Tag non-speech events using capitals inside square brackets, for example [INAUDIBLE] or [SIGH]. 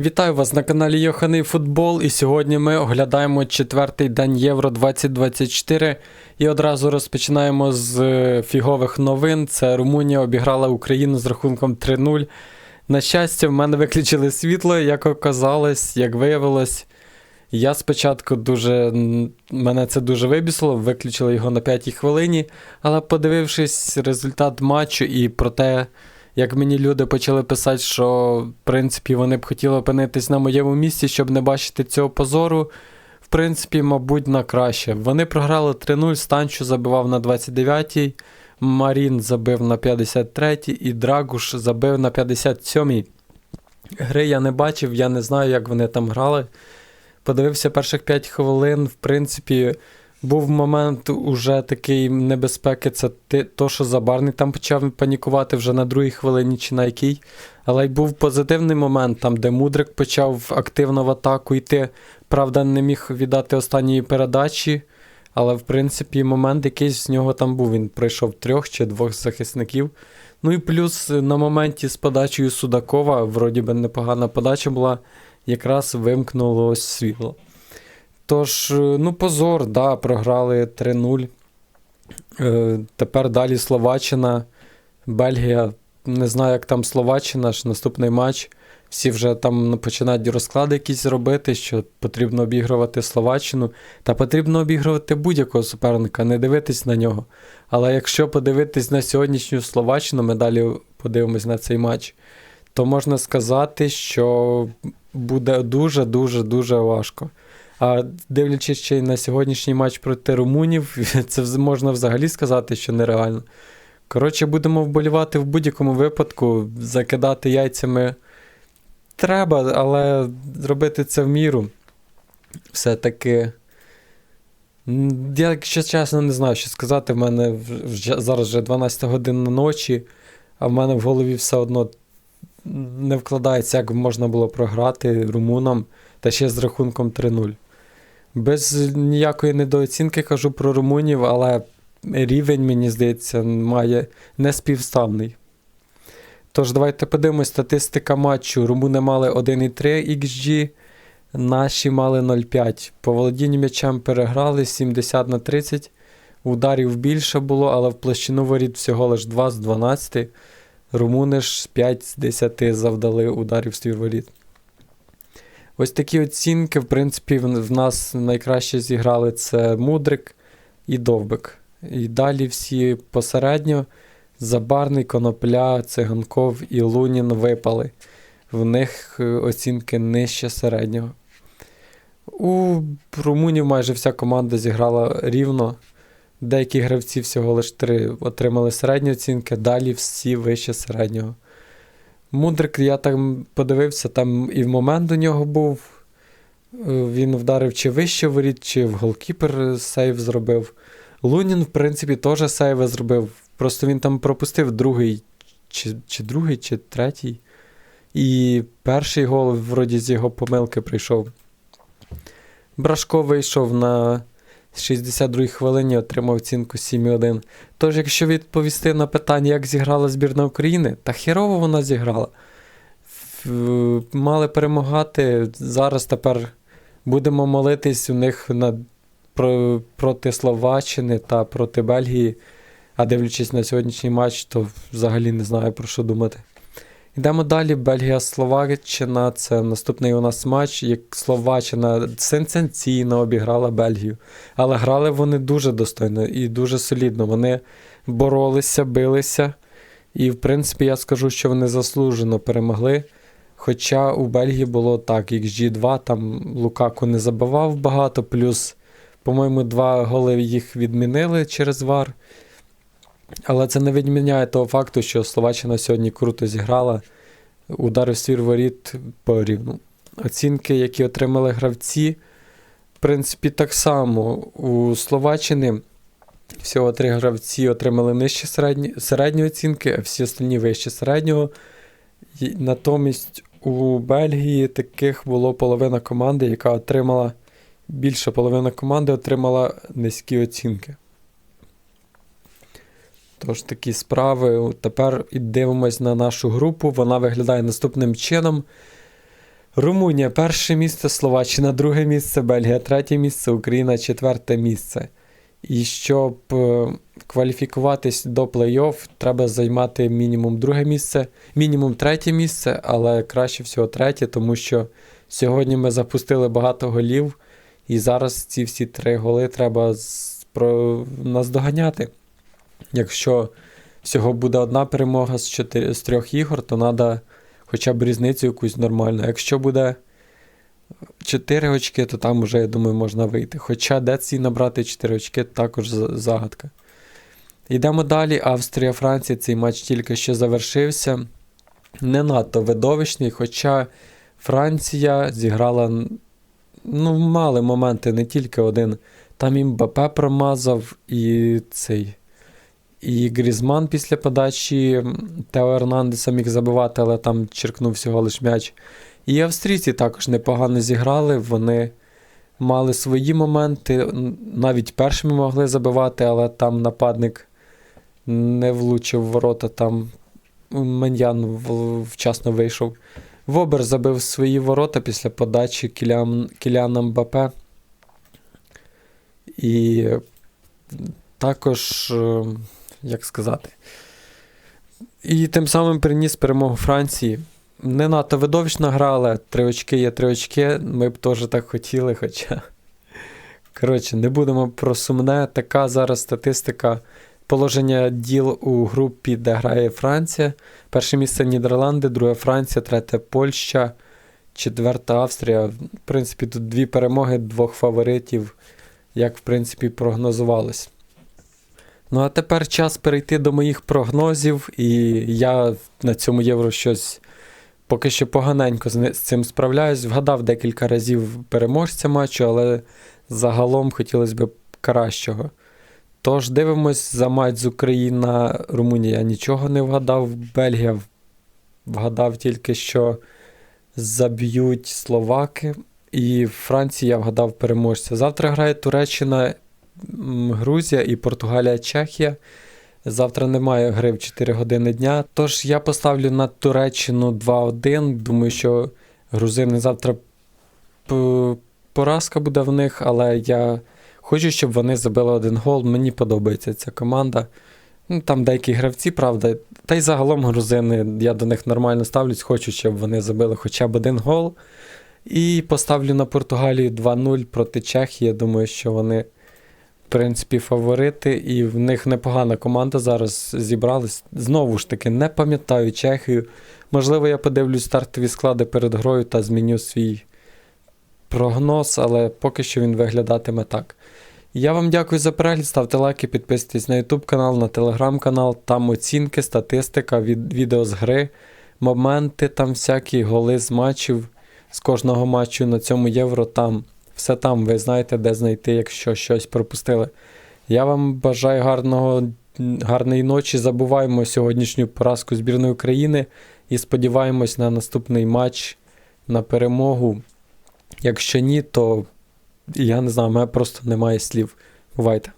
Вітаю вас на каналі Йоханий Футбол. І сьогодні ми оглядаємо четвертий день Євро 2024. І одразу розпочинаємо з е, фігових новин. Це Румунія обіграла Україну з рахунком 3-0. На щастя, в мене виключили світло, як оказалось, як виявилось. Я спочатку дуже. Мене це дуже вибісило, виключили його на п'ятій хвилині, але подивившись результат матчу і про те, як мені люди почали писати, що в принципі вони б хотіли опинитись на моєму місці, щоб не бачити цього позору. В принципі, мабуть, на краще. Вони програли 3-0, Станчу забивав на 29-й, Марін забив на 53-й і Драгуш забив на 57-й. Гри я не бачив, я не знаю, як вони там грали. Подивився перших 5 хвилин. В принципі, був момент уже такий небезпеки. Це те, то, що Забарний там почав панікувати вже на другій хвилині чи на якій. Але й був позитивний момент, там, де Мудрик почав активно в атаку йти. Правда, не міг віддати останньої передачі. Але, в принципі, момент якийсь з нього там був. Він пройшов трьох чи двох захисників. Ну і плюс на моменті з подачею Судакова, вроді би непогана подача була, якраз вимкнулось світло. Тож, е, ну, позор, да, програли 3-0. Е, тепер далі Словаччина, Бельгія. Не знаю, як там Словаччина, ж наступний матч. Всі вже там починають розклади якісь робити, що потрібно обігрувати Словаччину. Та потрібно обігрувати будь-якого суперника, не дивитись на нього. Але якщо подивитись на сьогоднішню Словаччину, ми далі подивимось на цей матч, то можна сказати, що буде дуже-дуже дуже важко. А дивлячись ще й на сьогоднішній матч проти румунів, [LAUGHS] це можна взагалі сказати, що нереально. Коротше, будемо вболівати в будь-якому випадку, закидати яйцями треба, але зробити це в міру. Все-таки. Я, якщо чесно, не знаю, що сказати. В мене вже, зараз вже 12 година ночі, а в мене в голові все одно не вкладається, як можна було програти румунам та ще з рахунком 3-0. Без ніякої недооцінки кажу про румунів, але рівень, мені здається, має неспівставний. Тож, давайте подивимось статистика матчу. Румуни мали 1,3 XG, наші мали 0,5. По володінню м'ячем переграли 70 на 30. Ударів більше було, але в площину воріт всього лиш 2 з 12. Румуни ж 5 з 10 завдали ударів ствір воріт. Ось такі оцінки, в принципі, в нас найкраще зіграли це Мудрик і Довбик. І далі всі посередньо. Забарний, Конопля, Циганков і Лунін випали. В них е, оцінки нижче середнього. У Румунів майже вся команда зіграла рівно. Деякі гравці всього лише три отримали середні оцінки, далі всі вище середнього. Мудрик, я там подивився, там і в момент у нього був. Е, Він вдарив чи вище воріт, чи в голкіпер сейв зробив. Лунін, в принципі, теж сейви зробив. Просто він там пропустив другий, чи, чи другий, чи третій. І перший гол, вроді, з його помилки прийшов. Брашко вийшов на 62-й хвилині, отримав оцінку 7,1. Тож, якщо відповісти на питання, як зіграла збірна України, та херово вона зіграла. Мали перемагати. Зараз тепер будемо молитись у них на, про, проти Словаччини та проти Бельгії. А дивлячись на сьогоднішній матч, то взагалі не знаю про що думати. Йдемо далі. Бельгія-Словаччина. Це наступний у нас матч. Як Словаччина сенсаційно обіграла Бельгію. Але грали вони дуже достойно і дуже солідно. Вони боролися, билися. І, в принципі, я скажу, що вони заслужено перемогли. Хоча у Бельгії було так, XG2, там Лукаку не забивав багато, плюс, по-моєму, два голи їх відмінили через ВАР. Але це не відміняє того факту, що Словаччина сьогодні круто зіграла, удари в свір воріт по рівну. Оцінки, які отримали гравці, в принципі, так само. У Словаччини всього три гравці отримали нижче середні, середні оцінки, а всі остальні вище середнього. Натомість у Бельгії таких було половина команди, яка отримала більше половина команди отримала низькі оцінки. Тож такі справи. Тепер дивимось на нашу групу. Вона виглядає наступним чином. Румунія перше місце, Словаччина, друге місце, Бельгія, третє місце, Україна, четверте місце. І щоб е, кваліфікуватись до плей-офф, треба займати мінімум друге місце, мінімум третє місце, але краще всього третє, тому що сьогодні ми запустили багато голів, і зараз ці всі три голи треба наздоганяти. Якщо всього буде одна перемога з, чотири, з трьох ігор, то треба хоча б різницю якусь нормальну. Якщо буде 4 очки, то там вже, я думаю, можна вийти. Хоча де ці набрати 4 очки, також загадка. Йдемо далі. Австрія, Франція. Цей матч тільки що завершився. Не надто видовищний, хоча Франція зіграла. Ну, мали моменти, не тільки один. Там і Мбапе промазав, і цей. І Грізман після подачі Тео Ернандеса міг забивати, але там черкнув всього лиш м'яч. І австрійці також непогано зіграли. Вони мали свої моменти, навіть першими могли забивати, але там нападник не влучив ворота, там Меньян вчасно вийшов. Вобер забив свої ворота після подачі Кілян, Кіляна Мбапе. І також, е, як сказати, і тим самим приніс перемогу Франції. Не надто видовищна гра, але три очки є три очки. Ми б теж так хотіли, хоча. Коротше, не будемо про сумне. Така зараз статистика. Положення діл у групі, де грає Франція. Перше місце Нідерланди, друге Франція, третє Польща, четверта Австрія. В принципі, тут дві перемоги двох фаворитів, як в принципі прогнозувалось. Ну а тепер час перейти до моїх прогнозів, і я на цьому євро щось поки що поганенько з цим справляюсь. Вгадав декілька разів переможця матчу, але загалом хотілося б кращого. Тож дивимось за матч з Україна Румунія. Я нічого не вгадав. Бельгія вгадав тільки, що заб'ють словаки. І Франція я вгадав переможця. Завтра грає Туреччина, Грузія і Португалія, Чехія. Завтра немає гри в 4 години дня. Тож я поставлю на Туреччину 2-1. Думаю, що грузини завтра поразка буде в них, але я хочу, щоб вони забили один гол. Мені подобається ця команда. Ну, там деякі гравці, правда. Та й загалом грузини, я до них нормально ставлюсь, хочу, щоб вони забили хоча б один гол. І поставлю на Португалію 2-0 проти Чехії. Думаю, що вони, принципі, фаворити, і в них непогана команда зараз зібралась. Знову ж таки, не пам'ятаю Чехію. Можливо, я подивлюсь стартові склади перед грою та зміню свій прогноз, але поки що він виглядатиме так. Я вам дякую за перегляд, ставте лайки, підписуйтесь на YouTube канал, на телеграм канал, там оцінки, статистика, від, відео з гри, моменти, там всякі голи з матчів, з кожного матчу на цьому євро. Там все там, ви знаєте, де знайти, якщо щось пропустили. Я вам бажаю гарного, гарної ночі. Забуваємо сьогоднішню поразку збірної України і сподіваємось на наступний матч на перемогу. Якщо ні, то я не знаю, у мене просто немає слів. Бувайте.